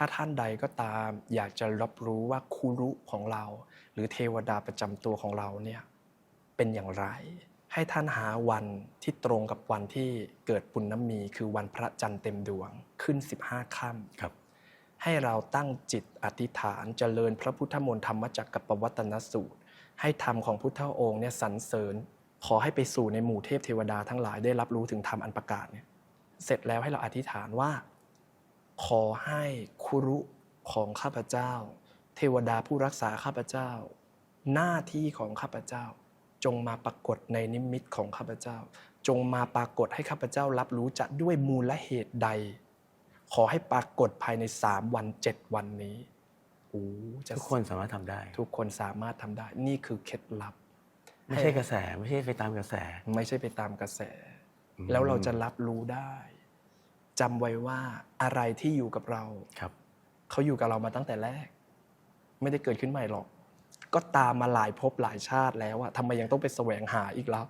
ถ้าท่านใดก็ตาม อยากจะรับรู้ว่าคุรุของเรา หรือเทวดาประจำตัวของเราเนี่ยเป็นอย่างไร ให้ท่านหาวันที่ตรงกับวันที่เกิดปุณณมี คือวันพระจันทร์เต็มดวงขึ้น 15ค่ำครับ ให้เราตั้งจิตอธิษฐานเจริญพระพุทธมนต์ธรรมจักรกับปวัตนสูตร ให้ธรรมของพุทธองค์เนี่ยสรรเสริญ ขอให้ไปสู่ในหมู่เทพเทวดาทั้งหลายได้รับรู้ถึงธรรมอันประกาศเนี่ยเสร็จแล้วให้เราอธิษฐานว่า ขอให้ คุรุของข้าพเจ้า เทวดาผู้รักษาข้าพเจ้า หน้าที่ของข้าพเจ้า จงมาปรากฏในนิมิตของข้าพเจ้า จงมาปรากฏให้ข้าพเจ้ารับรู้จะด้วยมูลเหตุใด ขอให้ปรากฏภายในสามวันเจ็ดวันนี้โอ้จะทุกคนสามารถทำได้ ทุกคนสามารถทำได้ นี่คือเคล็ดลับ ไม่ใช่กระแส ไม่ใช่ไปตามกระแส ไม่ใช่ไปตามกระแสอืมแล้วเราจะรับรู้ได้ จำไว้ว่าอะไรที่อยู่กับเราครับเขาอยู่กับเรามาตั้งแต่แรก ไม่ได้เกิดขึ้นใหม่หรอก ก็ตามมาหลายภพหลายชาติแล้วอะทำไมยังต้องไปแสวงหาอีกแล้ว